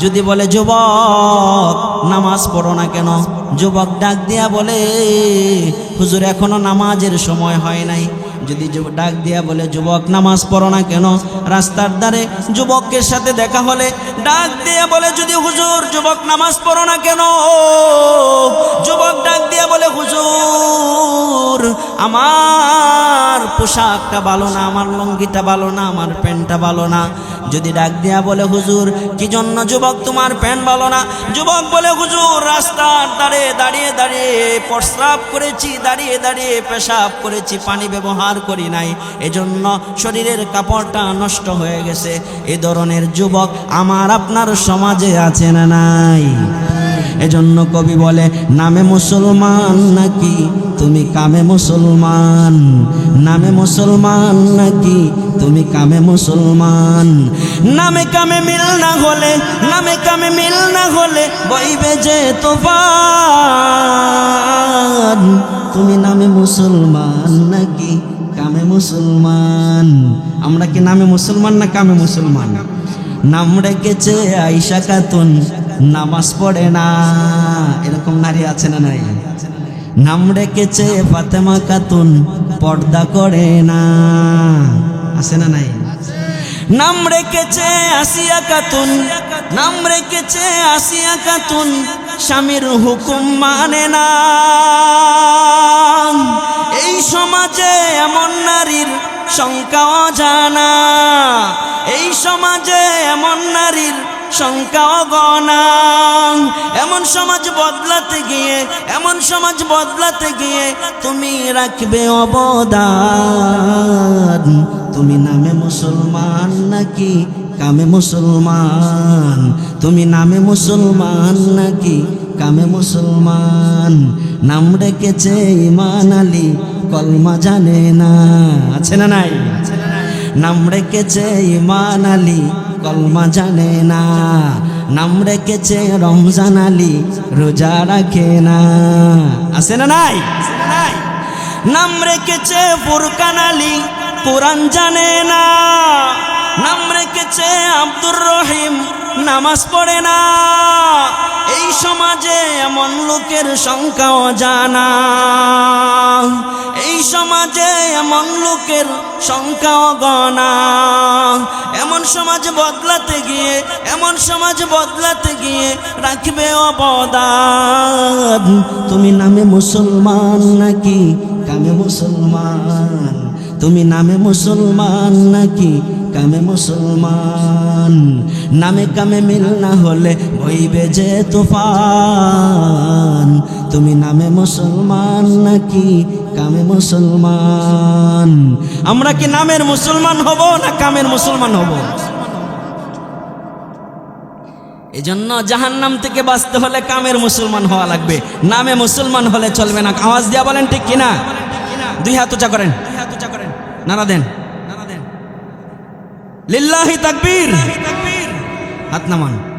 যদি বলে, যুবক, নামাজ পড়ো না কেন? যুবক ডাক দিয়া বলে, হুজুর, এখনও নামাজের সময় হয় নাই। যদি ডাক দিয়া বলে, যুবক, নামাজ পড়ো না কেন? রাস্তার ধারে যুবকের সাথে দেখা হলে ডাক দিয়া বলে, যদি হুজুর, যুবক, নামাজ পড়ো না কেন? যুবক ডাক দিয়া বলে, হুজুর, আমার পোশাকটা ভালো না, আমার লঙ্গিটা ভালো না, আমার প্যান্টটা ভালো না। যদি ডাক দিয়া বলে, হুজুর, কি জন্য যুবক তোমার প্যান্ট ভালো না? যুবক বলে, হুজুর, রাস্তার ধারে দাঁড়িয়ে দাঁড়িয়ে প্রস্রাব করেছি, দাঁড়িয়ে দাঁড়িয়ে পেশাব করেছি, পানি ব্যবহার করি নাই। এজন্য শরীরের কাপড়টা নষ্ট হয়ে গেছে। এ ধরনের যুবক আমার আপনার সমাজে আছে না নাই? এজন্য কবি বলে, নামে মুসলমান নাকি? তুমি কামে মুসলমান। নামে মুসলমান নাকি? তুমি কামে মুসলমান। নামে কামে মিল না হলে, নামে কামে মিল না হলে বইবে যে তোফান। তুমি নামে মুসলমান নাকি? কামে মুসলমান। আমরা কি নামে মুসলমান না কামে মুসলমান? নাম রেখেছে আইসা খাতুন। নামাজ পড়ে না। এরকম নারী আছে না নাই? নাম রেখেছে ফাতেমা খাতুন, পর্দা করে না। আছে না নাই? নাম রেখেছে আসিয়া খাতুন, নাম রেখেছে আসিয়া খাতুন, স্বামীর হুকুম মানে না। এই সমাজে এমন নারীর সংখ্যাও জানা এই সমাজে এমন নারীর সংখ্যা অগণা। এমন সমাজ বদলাতে গিয়ে, এমন সমাজ বদলাতে গিয়ে তুমি রাখবে অবদান। তুমি নামে মুসলমান নাকি কামে মুসলমান? তুমি নামে মুসলমান নাকি কামে মুসলমান? নাম রেখেছে ইমান আলী, কলমা জানে না। আছে না নাই? নাম রেখেছে ইমান আলী, কলমা জানে না। নাম রেখেছে রমজান আলী, রোজা রাখে না। আছে না নাই? নাম রেখেছে ফুরকান আলী, কোরআন জানে না। নাম রেখেছে আব্দুর রহিম নামাজ পড়ে না। এমন লোকের সংখ্যাও জানা। এই সমাজে এমন লোকের সংখ্যাও গণা এমন সমাজ বদলাতে গিয়ে, এমন সমাজ বদলাতে গিয়ে রাখবে অবদান। তুমি নামে মুসলমান নাকি কামে মুসলমান? তুমি নামে মুসলমান নাকি কামে মুসলমান, নামে কামে মিল না হলে হইবে যে তুফান। তুমি নামে মুসলমান নাকি কামে মুসলমান? আমরা কি নামের মুসলমান হব না কামের মুসলমান হব? এজন্য জাহান্নাম থেকে বাঁচতে হলে কামের মুসলমান হওয়া লাগবে। নামে মুসলমান হলে চলবে না। আওয়াজ দিয়া বলেন ঠিক কিনা? দুই হাত উঁচা করেন। নারা দেন। লিল্লাহি তাকবীর। হাত নামান।